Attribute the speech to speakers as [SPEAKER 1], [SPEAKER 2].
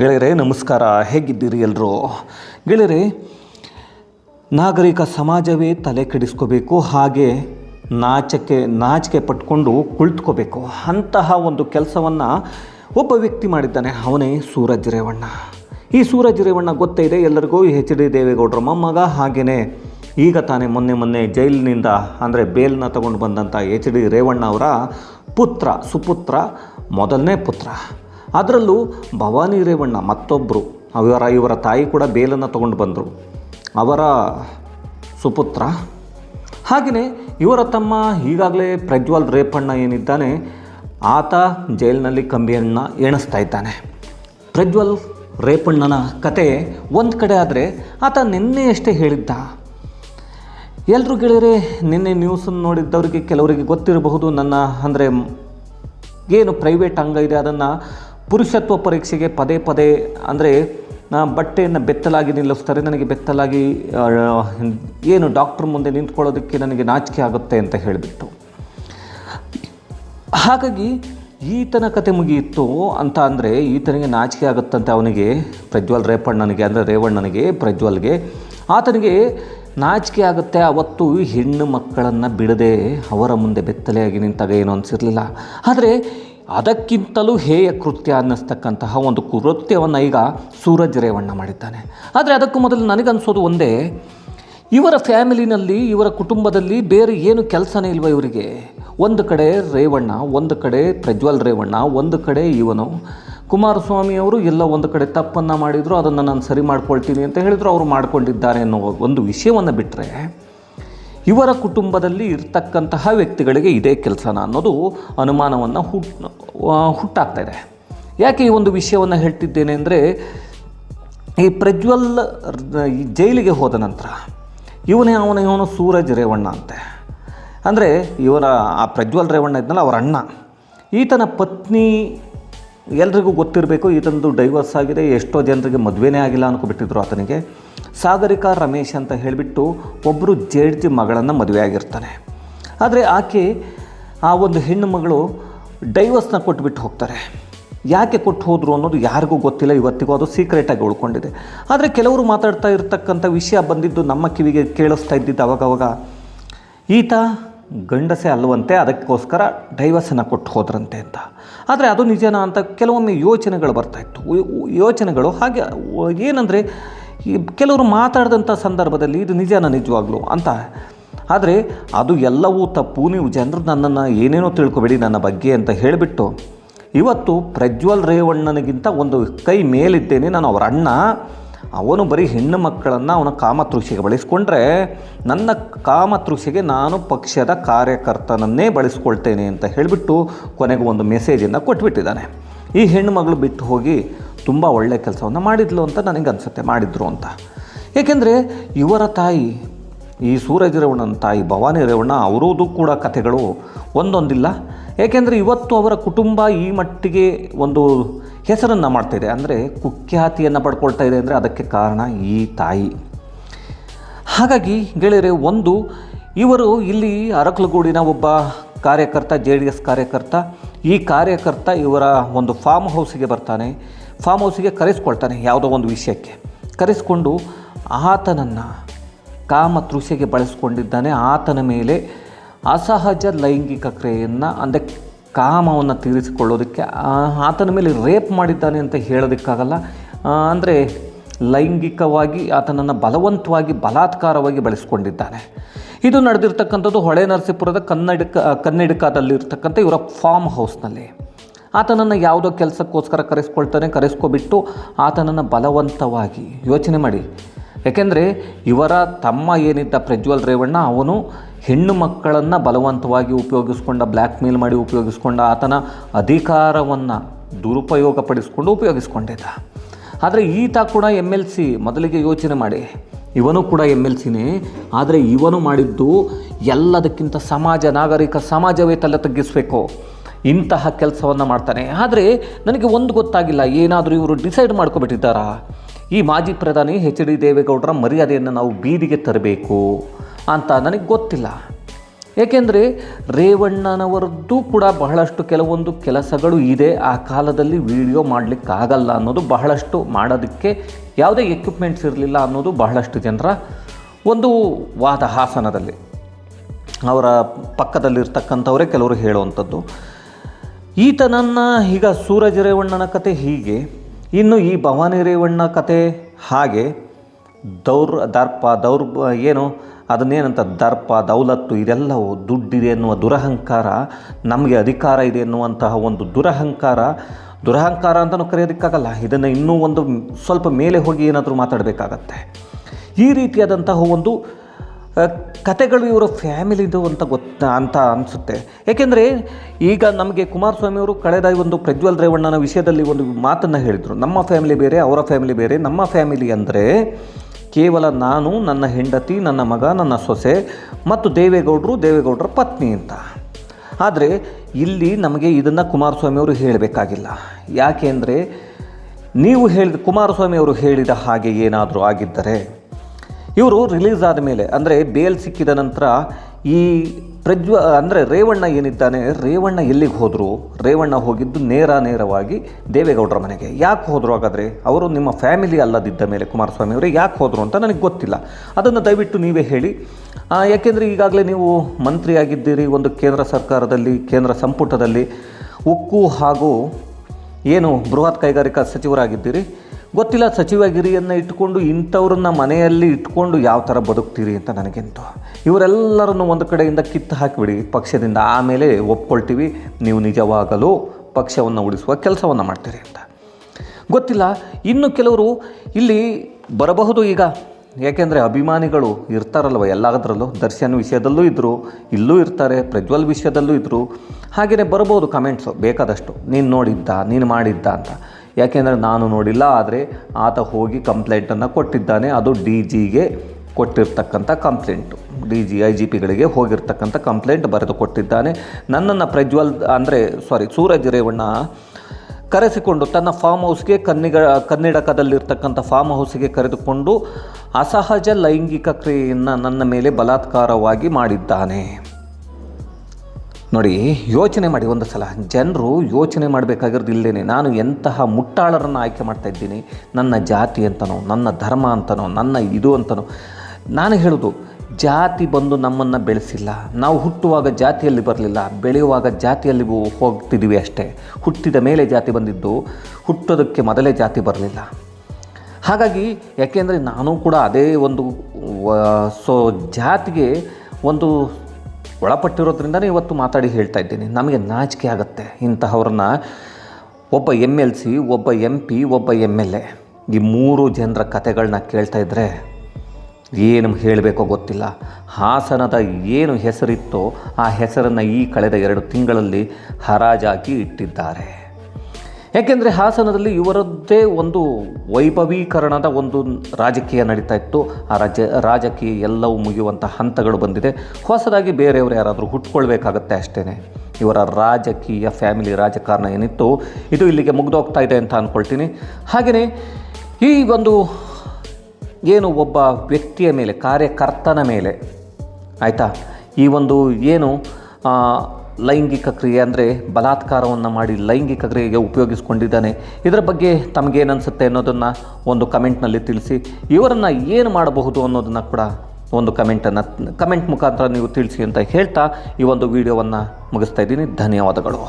[SPEAKER 1] ಗೆಳೆಯರೇ, ನಮಸ್ಕಾರ. ಹೇಗಿದ್ದೀರಿ ಎಲ್ಲರೂ ಗೆಳೆಯರೇ, ನಾಗರಿಕ ಸಮಾಜವೇ ತಲೆ ಕೆಡಿಸ್ಕೋಬೇಕು, ಹಾಗೆ ನಾಚಕ್ಕೆ, ನಾಚಿಕೆ ಪಟ್ಕೊಂಡು ಕುಳಿತುಕೋಬೇಕು. ಅಂತಹ ಒಂದು ಕೆಲಸವನ್ನು ಒಬ್ಬ ವ್ಯಕ್ತಿ ಮಾಡಿದ್ದಾನೆ, ಅವನೇ ಸೂರಜ್ ರೇವಣ್ಣ. ಈ ಸೂರಜ್ ರೇವಣ್ಣ ಗೊತ್ತೇ ಇದೆ ಎಲ್ಲರಿಗೂ ಎಚ್ ಡಿ ದೇವೇಗೌಡರ ಮೊಮ್ಮಗ ಹಾಗೆಯೇ ಈಗ ತಾನೇ ಮೊನ್ನೆ ಮೊನ್ನೆ ಜೈಲಿನಿಂದ, ಅಂದರೆ ಬೇಲ್ನ ತಗೊಂಡು ಬಂದಂಥ ಎಚ್ ಡಿ ರೇವಣ್ಣ ಅವರ ಪುತ್ರ, ಸುಪುತ್ರ, ಮೊದಲನೇ ಪುತ್ರ. ಅದರಲ್ಲೂ ಭವಾನಿ ರೇವಣ್ಣ ಮತ್ತೊಬ್ಬರು ಅವರ ಇವರ ತಾಯಿ ಕೂಡ ಬೇಲನ್ನು ತಗೊಂಡು ಬಂದರು. ಅವರ ಸುಪುತ್ರ. ಹಾಗೆಯೇ ಇವರ ತಮ್ಮ ಈಗಾಗಲೇ ಪ್ರಜ್ವಲ್ ರೇಪಣ್ಣ ಏನಿದ್ದಾನೆ, ಆತ ಜೈಲಿನಲ್ಲಿ ಕಂಬಿಯನ್ನು ಎಣಿಸ್ತಾ ಇದ್ದಾನೆ. ಪ್ರಜ್ವಲ್ ರೇಪಣ್ಣನ ಕತೆ ಒಂದು ಕಡೆ ಆದರೆ ಆತ ನಿನ್ನೆಯಷ್ಟೇ ಹೇಳಿದ್ದ. ಎಲ್ಲರೂ ಗೆಳೆಯರೆ, ನಿನ್ನೆ ನ್ಯೂಸನ್ನು ನೋಡಿದ್ದವರಿಗೆ ಕೆಲವರಿಗೆ ಗೊತ್ತಿರಬಹುದು ನನ್ನ, ಅಂದರೆ ಏನು ಪ್ರೈವೇಟ್ ಅಂಗ ಇದೆ, ಅದನ್ನು ಪುರುಷತ್ವ ಪರೀಕ್ಷೆಗೆ ಪದೇ ಪದೇ, ಅಂದರೆ ಬಟ್ಟೆಯನ್ನು ಬೆತ್ತಲಾಗಿ ನಿಲ್ಲಿಸ್ತಾರೆ. ನನಗೆ ಬೆತ್ತಲಾಗಿ ಏನು ಡಾಕ್ಟ್ರ್ ಮುಂದೆ ನಿಂತ್ಕೊಳ್ಳೋದಕ್ಕೆ ನನಗೆ ನಾಚಿಕೆ ಆಗುತ್ತೆ ಅಂತ ಹೇಳಿಬಿಟ್ಟು. ಹಾಗಾಗಿ, ಈತನ ಕತೆ ಮುಗಿಯಿತು ಅಂತ ಅಂದರೆ, ಈತನಿಗೆ ನಾಚಿಕೆ ಆಗುತ್ತಂತೆ ಅವನಿಗೆ, ಪ್ರಜ್ವಲ್ ರೇಪಣ್ಣನಿಗೆ, ಅಂದರೆ ರೇವಣ್ಣನಿಗೆ, ಪ್ರಜ್ವಲ್ಗೆ. ಆತನಿಗೆ ನಾಚಿಕೆ ಆಗುತ್ತೆ, ಅವತ್ತು ಹೆಣ್ಣು ಮಕ್ಕಳನ್ನು ಬಿಡದೆ ಅವರ ಮುಂದೆ ಬೆತ್ತಲೆಯಾಗಿ ನಿಂತಾಗ ಏನು ಅನಿಸಿರಲಿಲ್ಲ. ಆದರೆ ಅದಕ್ಕಿಂತಲೂ ಹೇಯ ಕೃತ್ಯ ಅನ್ನಿಸ್ತಕ್ಕಂತಹ ಒಂದು ಕೃತ್ಯವನ್ನು ಈಗ ಸೂರಜ್ ರೇವಣ್ಣ ಮಾಡಿದ್ದಾನೆ. ಆದರೆ ಅದಕ್ಕೂ ಮೊದಲು ನನಗನ್ಸೋದು ಒಂದೇ, ಇವರ ಫ್ಯಾಮಿಲಿನಲ್ಲಿ, ಇವರ ಕುಟುಂಬದಲ್ಲಿ ಬೇರೆ ಏನು ಕೆಲಸನೇ ಇಲ್ವ ಇವರಿಗೆ? ಒಂದು ಕಡೆ ರೇವಣ್ಣ, ಒಂದು ಕಡೆ ಪ್ರಜ್ವಲ್ ರೇವಣ್ಣ, ಒಂದು ಕಡೆ ಇವನು. ಕುಮಾರಸ್ವಾಮಿ ಅವರು ಎಲ್ಲ ಒಂದು ಕಡೆ ತಪ್ಪನ್ನು ಮಾಡಿದರೂ, ಅದನ್ನು ನಾನು ಸರಿ ಮಾಡ್ಕೊಳ್ತೀನಿ ಅಂತ ಹೇಳಿದ್ರು, ಅವರು ಮಾಡ್ಕೊಂಡಿದ್ದಾರೆ ಅನ್ನೋ ಒಂದು ವಿಷಯವನ್ನು ಬಿಟ್ಟರೆ ಇವರ ಕುಟುಂಬದಲ್ಲಿ ಇರ್ತಕ್ಕಂತಹ ವ್ಯಕ್ತಿಗಳಿಗೆ ಇದೇ ಕೆಲಸನ ಅನ್ನೋದು ಅನುಮಾನವನ್ನು ಹುಟ್ ಹುಟ್ಟಾಗ್ತಾ ಇದೆ. ಯಾಕೆ ಈ ಒಂದು ವಿಷಯವನ್ನು ಹೇಳ್ತಿದ್ದೇನೆ ಅಂದರೆ, ಈ ಪ್ರಜ್ವಲ್ ಈ ಜೈಲಿಗೆ ಹೋದ ನಂತರ ಇವನೇ ಅವನ ಇವನು ಸೂರಜ್ ರೇವಣ್ಣ ಅಂತೆ. ಅಂದರೆ ಇವರ ಆ ಪ್ರಜ್ವಲ್ ರೇವಣ್ಣ ಇದ್ನಲ್ಲ ಅವರ ಅಣ್ಣ. ಈತನ ಪತ್ನಿ ಎಲ್ರಿಗೂ ಗೊತ್ತಿರಬೇಕು ಇದೊಂದು ಡೈವರ್ಸ್ ಆಗಿದೆ, ಎಷ್ಟೋ ಜನರಿಗೆ ಮದುವೆನೇ ಆಗಿಲ್ಲ ಅನ್ಕೊಬಿಟ್ಟಿದ್ರು ಆತನಿಗೆ. ಸಾಗರಿಕಾ ರಮೇಶ್ ಅಂತ ಹೇಳಿಬಿಟ್ಟು ಒಬ್ಬರು ಜಡ್ಜ್ ಮಗಳನ್ನು ಮದುವೆ ಆಗಿರ್ತಾನೆ. ಆದರೆ ಆಕೆ ಆ ಒಂದು ಹೆಣ್ಣು ಮಗಳು ಡೈವರ್ಸ್ನ ಕೊಟ್ಬಿಟ್ಟು ಹೋಗ್ತಾರೆ. ಯಾಕೆ ಕೊಟ್ಟು ಹೋದರು ಅನ್ನೋದು ಯಾರಿಗೂ ಗೊತ್ತಿಲ್ಲ, ಇವತ್ತಿಗೂ ಅದು ಸೀಕ್ರೆಟಾಗಿ ಉಳ್ಕೊಂಡಿದೆ. ಆದರೆ ಕೆಲವರು ಮಾತಾಡ್ತಾ ಇರ್ತಕ್ಕಂಥ ವಿಷಯ ಬಂದಿದ್ದು ನಮ್ಮ ಕಿವಿಗೆ ಕೇಳಿಸ್ತಾ ಇದ್ದಿದ್ದು ಅವಾಗವಾಗ. ಈತ ಗಂಡಸೇ ಅಲ್ಲವಂತೆ ಅದಕ್ಕೋಸ್ಕರ ಡೈವರ್ಸನ್ನು ಕೊಟ್ಟು ಹೋದ್ರಂತೆ ಅಂತ. ಆದರೆ ಅದು ನಿಜನಾ ಅಂತ ಕೆಲವೊಮ್ಮೆ ಯೋಚನೆಗಳು ಬರ್ತಾಯಿತ್ತು ಯೋಚನೆಗಳು ಹಾಗೆ ಏನಂದರೆ ಈ ಕೆಲವರು ಮಾತಾಡಿದಂಥ ಸಂದರ್ಭದಲ್ಲಿ ಇದು ನಿಜನ ನಿಜವಾಗ್ಲು ಅಂತ. ಆದರೆ ಅದು ಎಲ್ಲವೂ ತಪ್ಪು. ನೀವು ಜನರು ನನ್ನನ್ನು ಏನೇನೋ ತಿಳ್ಕೊಬೇಡಿ ನನ್ನ ಬಗ್ಗೆ ಅಂತ ಹೇಳಿಬಿಟ್ಟು ಇವತ್ತು ಪ್ರಜ್ವಲ್ ರೇವಣ್ಣನಿಗಿಂತ ಒಂದು ಕೈ ಮೇಲಿದ್ದೇನೆ ನಾನು ಅವರ ಅಣ್ಣ. ಅವನು ಬರೀ ಹೆಣ್ಣು ಮಕ್ಕಳನ್ನು ಅವನ ಕಾಮತೃಷಿಗೆ ಬಳಸ್ಕೊಂಡ್ರೆ ನನ್ನ ಕಾಮತೃಷಿಗೆ ನಾನು ಪಕ್ಷದ ಕಾರ್ಯಕರ್ತನನ್ನೇ ಬಳಸ್ಕೊಳ್ತೇನೆ ಅಂತ ಹೇಳಿಬಿಟ್ಟು ಕೊನೆಗೆ ಒಂದು ಮೆಸೇಜನ್ನು ಕೊಟ್ಬಿಟ್ಟಿದ್ದಾನೆ. ಈ ಹೆಣ್ಣು ಮಗಳು ಬಿಟ್ಟು ಹೋಗಿ ತುಂಬ ಒಳ್ಳೆಯ ಕೆಲಸವನ್ನು ಮಾಡಿದ್ಲು ಅಂತ ನನಗೆ ಅನಿಸುತ್ತೆ, ಮಾಡಿದ್ರು ಅಂತ. ಏಕೆಂದರೆ ಇವರ ತಾಯಿ, ಈ ಸೂರಜ್ ರೇವಣ್ಣನ ತಾಯಿ ಭವಾನಿ ರೇವಣ್ಣ ಅವರದ್ದು ಕೂಡ ಕಥೆಗಳು ಒಂದೊಂದಿಲ್ಲ. ಏಕೆಂದರೆ ಇವತ್ತು ಅವರ ಕುಟುಂಬ ಈ ಮಟ್ಟಿಗೆ ಒಂದು ಹೆಸರನ್ನು ಮಾಡ್ತಾಯಿದೆ ಅಂದರೆ ಕುಖ್ಯಾತಿಯನ್ನು ಪಡ್ಕೊಳ್ತಾ ಇದೆ ಅಂದರೆ ಅದಕ್ಕೆ ಕಾರಣ ಈ ತಾಯಿ. ಹಾಗಾಗಿ ಗೆಳೆಯರೆ, ಒಂದು, ಇವರು ಇಲ್ಲಿ ಅರಕಲಗೂಡಿನ ಒಬ್ಬ ಕಾರ್ಯಕರ್ತ, ಜೆ ಡಿ ಎಸ್ ಕಾರ್ಯಕರ್ತ, ಈ ಕಾರ್ಯಕರ್ತ ಇವರ ಒಂದು ಫಾರ್ಮ್ ಹೌಸಿಗೆ ಬರ್ತಾನೆ. ಫಾರ್ಮ್ ಹೌಸಿಗೆ ಕರೆಸ್ಕೊಳ್ತಾನೆ ಯಾವುದೋ ಒಂದು ವಿಷಯಕ್ಕೆ. ಕರೆಸ್ಕೊಂಡು ಆತನನ್ನು ಕಾಮತೃಷೆಗೆ ಬಳಸ್ಕೊಂಡಿದ್ದಾನೆ. ಆತನ ಮೇಲೆ ಅಸಹಜ ಲೈಂಗಿಕ ಕ್ರಿಯೆಯನ್ನು, ಅಂದರೆ ಕಾಮವನ್ನು ತೀರಿಸಿಕೊಳ್ಳೋದಕ್ಕೆ ಆತನ ಮೇಲೆ ರೇಪ್ ಮಾಡಿದ್ದಾನೆ ಅಂತ ಹೇಳೋದಕ್ಕಾಗಲ್ಲ. ಅಂದರೆ ಲೈಂಗಿಕವಾಗಿ ಆತನನ್ನು ಬಲವಂತವಾಗಿ, ಬಲಾತ್ಕಾರವಾಗಿ ಬಳಸ್ಕೊಂಡಿದ್ದಾನೆ. ಇದು ನಡೆದಿರ್ತಕ್ಕಂಥದ್ದು ಹೊಳೆ ನರಸೀಪುರದ ಕನ್ನಡಕ, ಕನ್ನಡಕದಲ್ಲಿರ್ತಕ್ಕಂಥ ಇವರ ಫಾರ್ಮ್ ಹೌಸ್ನಲ್ಲಿ ಆತನನ್ನು ಯಾವುದೋ ಕೆಲಸಕ್ಕೋಸ್ಕರ ಕರೆಸ್ಕೊಳ್ತಾನೆ, ಕರೆಸ್ಕೊಬಿಟ್ಟು ಆತನನ್ನು ಬಲವಂತವಾಗಿ ಯೋಚನೆ ಮಾಡಿ. ಯಾಕೆಂದರೆ ಇವರ ತಮ್ಮ ಏನಿದ್ದ ಪ್ರಜ್ವಲ್ ರೇವಣ್ಣ, ಅವನು ಹೆಣ್ಣು ಮಕ್ಕಳನ್ನು ಬಲವಂತವಾಗಿ ಉಪಯೋಗಿಸ್ಕೊಂಡ ಬ್ಲ್ಯಾಕ್ ಮೇಲ್ ಮಾಡಿ ಉಪಯೋಗಿಸ್ಕೊಂಡ, ಆತನ ಅಧಿಕಾರವನ್ನು ದುರುಪಯೋಗಪಡಿಸಿಕೊಂಡು ಉಪಯೋಗಿಸ್ಕೊಂಡಿದ್ದ. ಆದರೆ ಈತ ಕೂಡ ಎಂ ಎಲ್ ಸಿ ಮೊದಲಿಗೆ ಯೋಚನೆ ಮಾಡಿ. ಇವನು ಕೂಡ ಎಂ ಎಲ್ ಸಿನೇ ಆದರೆ ಇವನು ಮಾಡಿದ್ದು ಎಲ್ಲದಕ್ಕಿಂತ ಸಮಾಜ, ನಾಗರಿಕ ಸಮಾಜವೇ ತಲೆ ತಗ್ಗಿಸಬೇಕು. ಇಂತಹ ಕೆಲಸವನ್ನು ಮಾಡ್ತಾನೆ. ಆದರೆ ನನಗೆ ಒಂದು ಗೊತ್ತಾಗಿಲ್ಲ, ಏನಾದರೂ ಇವರು ಡಿಸೈಡ್ ಮಾಡ್ಕೊಬಿಟ್ಟಿದ್ದಾರಾ? ಈ ಮಾಜಿ ಪ್ರಧಾನಿ ಎಚ್ ಡಿ ದೇವೇಗೌಡರ ಮರ್ಯಾದೆಯನ್ನು ನಾವು ಬೀದಿಗೆ ತರಬೇಕು ಅಂತ ನನಗೆ ಗೊತ್ತಿಲ್ಲ. ಏಕೆಂದರೆ ರೇವಣ್ಣನವರದ್ದು ಕೂಡ ಬಹಳಷ್ಟು ಕೆಲವೊಂದು ಕೆಲಸಗಳು ಇದೆ. ಆ ಕಾಲದಲ್ಲಿ ವಿಡಿಯೋ ಮಾಡಲಿಕ್ಕಾಗಲ್ಲ ಅನ್ನೋದು ಬಹಳಷ್ಟು ಮಾಡೋದಕ್ಕೆ ಯಾವುದೇ ಎಕ್ವಿಪ್ಮೆಂಟ್ಸ್ ಇರಲಿಲ್ಲ ಅನ್ನೋದು ಬಹಳಷ್ಟು ಜನರ ಒಂದು ವಾದ ಹಾಸನದಲ್ಲಿ ಅವರ ಪಕ್ಕದಲ್ಲಿರ್ತಕ್ಕಂಥವರೇ ಕೆಲವರು ಹೇಳುವಂಥದ್ದು ಈತನನ್ನು ಈಗ ಸೂರಜ್ ರೇವಣ್ಣನ ಕತೆ ಹೀಗೆ. ಇನ್ನು ಈ ಭವಾನಿ ರೇವಣ್ಣ ಕತೆ ಹಾಗೆ ದೌರ್ ದರ್ಪ, ದೌರ್ ಏನು, ಅದನ್ನೇನಂತ ದರ್ಪ, ದೌಲತ್ತು ಇದೆಲ್ಲವೂ ದುಡ್ಡಿದೆ ಎನ್ನುವ ದುರಹಂಕಾರ, ನಮಗೆ ಅಧಿಕಾರ ಇದೆ ಎನ್ನುವಂತಹ ಒಂದು ದುರಹಂಕಾರ. ದುರಹಂಕಾರ ಅಂತಲೂ ಕರೆಯೋದಕ್ಕಾಗಲ್ಲ, ಇದನ್ನು ಇನ್ನೂ ಒಂದು ಸ್ವಲ್ಪ ಮೇಲೆ ಹೋಗಿ ಏನಾದರೂ ಮಾತಾಡಬೇಕಾಗತ್ತೆ. ಈ ರೀತಿಯಾದಂತಹ ಒಂದು ಕತೆಗಳು ಇವರ ಫ್ಯಾಮಿಲಿದು ಅಂತ ಗೊತ್ತ, ಅಂತ ಅನಿಸುತ್ತೆ. ಏಕೆಂದರೆ ಈಗ ನಮಗೆ ಕುಮಾರಸ್ವಾಮಿ ಅವರು ಕಳೆದ ಒಂದು ಪ್ರಜ್ವಲ್ ರೇವಣ್ಣನ ವಿಷಯದಲ್ಲಿ ಒಂದು ಮಾತನ್ನು ಹೇಳಿದರು. ನಮ್ಮ ಫ್ಯಾಮಿಲಿ ಬೇರೆ, ಅವರ ಫ್ಯಾಮಿಲಿ ಬೇರೆ. ನಮ್ಮ ಫ್ಯಾಮಿಲಿ ಅಂದರೆ ಕೇವಲ ನಾನು, ನನ್ನ ಹೆಂಡತಿ, ನನ್ನ ಮಗ, ನನ್ನ ಸೊಸೆ ಮತ್ತು ದೇವೇಗೌಡರು, ದೇವೇಗೌಡರ ಪತ್ನಿ ಅಂತ. ಆದರೆ ಇಲ್ಲಿ ನಮಗೆ ಇದನ್ನು ಕುಮಾರಸ್ವಾಮಿ ಅವರು ಹೇಳಬೇಕಾಗಿಲ್ಲ ಯಾಕೆಂದರೆ ನೀವು ಹೇಳಿದ ಕುಮಾರಸ್ವಾಮಿ ಅವರು ಹೇಳಿದ ಹಾಗೆ ಏನಾದರೂ ಆಗಿದ್ದರೆ ಇವರು ರಿಲೀಸ್ ಆದ ಮೇಲೆ, ಅಂದರೆ ಬೇಲ್ ಸಿಕ್ಕಿದ ನಂತರ ಈ ಪ್ರಜ್ವ, ಅಂದರೆ ರೇವಣ್ಣ ಏನಿದ್ದಾನೆ, ರೇವಣ್ಣ ಎಲ್ಲಿಗೆ ಹೋದರು? ರೇವಣ್ಣ ಹೋಗಿದ್ದು ನೇರ ನೇರವಾಗಿ ದೇವೇಗೌಡರ ಮನೆಗೆ. ಯಾಕೆ ಹೋದರು ಹಾಗಾದರೆ? ಅವರು ನಿಮ್ಮ ಫ್ಯಾಮಿಲಿ ಅಲ್ಲದಿದ್ದ ಮೇಲೆ ಕುಮಾರಸ್ವಾಮಿ ಅವರೇ, ಯಾಕೆ ಹೋದರು ಅಂತ ನನಗೆ ಗೊತ್ತಿಲ್ಲ. ಅದನ್ನು ದಯವಿಟ್ಟು ನೀವೇ ಹೇಳಿ. ಯಾಕೆಂದರೆ ಈಗಾಗಲೇ ನೀವು ಮಂತ್ರಿಯಾಗಿದ್ದೀರಿ, ಒಂದು ಕೇಂದ್ರ ಸರ್ಕಾರದಲ್ಲಿ, ಕೇಂದ್ರ ಸಂಪುಟದಲ್ಲಿ. ಉಕ್ಕು ಹಾಗೂ ಏನು ಬೃಹತ್ ಕೈಗಾರಿಕಾ ಸಚಿವರಾಗಿದ್ದೀರಿ. ಗೊತ್ತಿಲ್ಲ, ಸಚಿವಗಿರಿಯನ್ನು ಇಟ್ಕೊಂಡು ಇಂಥವ್ರನ್ನ ಮನೆಯಲ್ಲಿ ಇಟ್ಕೊಂಡು ಯಾವ ಥರ ಬದುಕ್ತೀರಿ ಅಂತ ನನಗೆಂತು. ಇವರೆಲ್ಲರನ್ನು ಒಂದು ಕಡೆಯಿಂದ ಕಿತ್ತು ಹಾಕಿಬಿಡಿ, ಪಕ್ಷದಿಂದ ಆಮೇಲೆ ಒಪ್ಕೊಳ್ತೀವಿ, ನೀವು ನಿಜವಾಗಲೂ ಪಕ್ಷವನ್ನು ಉಳಿಸುವ ಕೆಲಸವನ್ನು ಮಾಡ್ತೀರಿ ಅಂತ. ಗೊತ್ತಿಲ್ಲ, ಇನ್ನು ಕೆಲವರು ಇಲ್ಲಿ ಬರಬಹುದು ಈಗ. ಯಾಕೆಂದರೆ ಅಭಿಮಾನಿಗಳು ಇರ್ತಾರಲ್ವ ಎಲ್ಲದರಲ್ಲೂ, ದರ್ಶನ್ ವಿಷಯದಲ್ಲೂ ಇದ್ದರು ಇಲ್ಲೂ ಇರ್ತಾರೆ, ಪ್ರಜ್ವಲ್ ವಿಷಯದಲ್ಲೂ ಇದ್ದರು ಹಾಗೆಯೇ ಬರ್ಬೋದು ಕಮೆಂಟ್ಸು, ಬೇಕಾದಷ್ಟು. ನೀನು ನೋಡಿದ್ದ, ನೀನು ಮಾಡಿದ್ದ ಅಂತ. ಯಾಕೆಂದರೆ ನಾನು ನೋಡಿಲ್ಲ, ಆದರೆ ಆತ ಹೋಗಿ ಕಂಪ್ಲೇಂಟನ್ನು ಕೊಟ್ಟಿದ್ದಾನೆ. ಅದು ಡಿ ಜಿಗೆ ಕೊಟ್ಟಿರ್ತಕ್ಕಂಥ complaint D G I G ಪಿಗಳಿಗೆ ಹೋಗಿರ್ತಕ್ಕಂಥ ಕಂಪ್ಲೇಂಟ್ ಬರೆದು ಕೊಟ್ಟಿದ್ದಾನೆ. ನನ್ನನ್ನು ಪ್ರಜ್ವಲ್ ಅಂದರೆ ಸಾರಿ ಸೂರಜ್ ರೇವಣ್ಣ ಕರೆಸಿಕೊಂಡು ತನ್ನ ಫಾರ್ಮ್ ಹೌಸ್ಗೆ ಕನ್ನಿಗ, ಕನ್ನಡಕದಲ್ಲಿರ್ತಕ್ಕಂಥ ಫಾರ್ಮ್ ಹೌಸ್ಗೆ ಕರೆದುಕೊಂಡು ಅಸಹಜ ಲೈಂಗಿಕ ಕ್ರಿಯೆಯನ್ನು ನನ್ನ ಮೇಲೆ ಬಲಾತ್ಕಾರವಾಗಿ ಮಾಡಿದ್ದಾನೆ. ನೋಡಿ, ಯೋಚನೆ ಮಾಡಿ ಒಂದು ಸಲ. ಜನರು ಯೋಚನೆ ಮಾಡಬೇಕಾಗಿರೋದು ಇಲ್ಲದೇನೆ ನಾನು ಎಂತಹ ಮುಟ್ಟಾಳರನ್ನು ಆಯ್ಕೆ ಮಾಡ್ತಾ ಇದ್ದೀನಿ. ನನ್ನ ಜಾತಿ ಅಂತನೋ, ನನ್ನ ಧರ್ಮ ಅಂತನೋ, ನನ್ನ ಇದು ಅಂತನೋ. ನಾನು ಹೇಳೋದು, ಜಾತಿ ಬಂದು ನಮ್ಮನ್ನು ಬೆಳೆಸಿಲ್ಲ. ನಾವು ಹುಟ್ಟುವಾಗ ಜಾತಿಯಲ್ಲಿ ಬರಲಿಲ್ಲ. ಬೆಳೆಯುವಾಗ ಜಾತಿಯಲ್ಲಿ ಹೋಗ್ತಿದ್ದೀವಿ ಅಷ್ಟೇ. ಹುಟ್ಟಿದ ಮೇಲೆ ಜಾತಿ ಬಂದಿದ್ದು, ಹುಟ್ಟೋದಕ್ಕೆ ಮೊದಲೇ ಜಾತಿ ಬರಲಿಲ್ಲ. ಹಾಗಾಗಿ, ಯಾಕೆಂದರೆ ನಾನು ಕೂಡ ಅದೇ ಒಂದು ಸೊ ಜಾತಿಗೆ ಒಂದು ಒಳಪಟ್ಟಿರೋದ್ರಿಂದನೇ ಇವತ್ತು ಮಾತಾಡಿ ಹೇಳ್ತಾ ಇದ್ದೀನಿ. ನಮಗೆ ನಾಚಿಕೆ ಆಗುತ್ತೆ. ಇಂತಹವ್ರನ್ನ ಒಬ್ಬ ಎಂ ಎಲ್ ಸಿ, ಒಬ್ಬ ಎಂ ಪಿ, ಒಬ್ಬ ಎಂ ಎಲ್ ಎ ಈ ಮೂರು ಜನರ ಕತೆಗಳನ್ನ ಕೇಳ್ತಾ ಇದ್ದರೆ ಏನು ಹೇಳಬೇಕೋ ಗೊತ್ತಿಲ್ಲ. ಹಾಸನದ ಏನು ಹೆಸರಿತ್ತೋ ಆ ಹೆಸರನ್ನು ಈ ಕಳೆದ ಎರಡು ತಿಂಗಳಲ್ಲಿ ಹರಾಜಾಗಿ ಇಟ್ಟಿದ್ದಾರೆ. ಯಾಕೆಂದರೆ ಹಾಸನದಲ್ಲಿ ಇವರದ್ದೇ ಒಂದು ವೈಭವೀಕರಣದ ಒಂದು ರಾಜಕೀಯ ನಡೀತಾ ಇತ್ತು. ಆ ರಾಜ್ಯ, ರಾಜಕೀಯ ಎಲ್ಲವೂ ಮುಗಿಯುವಂಥ ಹಂತಗಳು ಬಂದಿದೆ. ಹೊಸದಾಗಿ ಬೇರೆಯವರು ಯಾರಾದರೂ ಹುಟ್ಕೊಳ್ಬೇಕಾಗತ್ತೆ ಅಷ್ಟೇ ಇವರ ರಾಜಕೀಯ ಫ್ಯಾಮಿಲಿ ರಾಜಕಾರಣ ಏನಿತ್ತು, ಇದು ಇಲ್ಲಿಗೆ ಮುಗ್ದೋಗ್ತಾ ಇದೆ ಅಂತ ಅಂದ್ಕೊಳ್ತೀನಿ ಹಾಗೆಯೇ ಈ ಒಂದು ಏನು ಒಬ್ಬ ವ್ಯಕ್ತಿಯ ಮೇಲೆ, ಕಾರ್ಯಕರ್ತನ ಮೇಲೆ, ಆಯಿತಾ? ಈ ಒಂದು ಏನು ಲೈಂಗಿಕ ಕ್ರಿಯೆ ಅಂದರೆ ಬಲಾತ್ಕಾರವನ್ನು ಮಾಡಿ ಲೈಂಗಿಕ ಕ್ರಿಯೆಗೆ ಉಪಯೋಗಿಸ್ಕೊಂಡಿದ್ದಾನೆ. ಇದರ ಬಗ್ಗೆ ತಮಗೇನು ಅನಿಸುತ್ತೆ ಅನ್ನೋದನ್ನು ಒಂದು ಕಮೆಂಟ್ನಲ್ಲಿ ತಿಳಿಸಿ. ಇವರನ್ನು ಏನು ಮಾಡಬಹುದು ಅನ್ನೋದನ್ನು ಕೂಡ ಒಂದು ಕಮೆಂಟನ್ನು, ಕಮೆಂಟ್ ಮುಖಾಂತರ ನೀವು ತಿಳಿಸಿ ಅಂತ ಹೇಳ್ತಾ ಈ ಒಂದು ವಿಡಿಯೋವನ್ನು ಮುಗಿಸ್ತಾ ಇದ್ದೀನಿ. ಧನ್ಯವಾದಗಳು.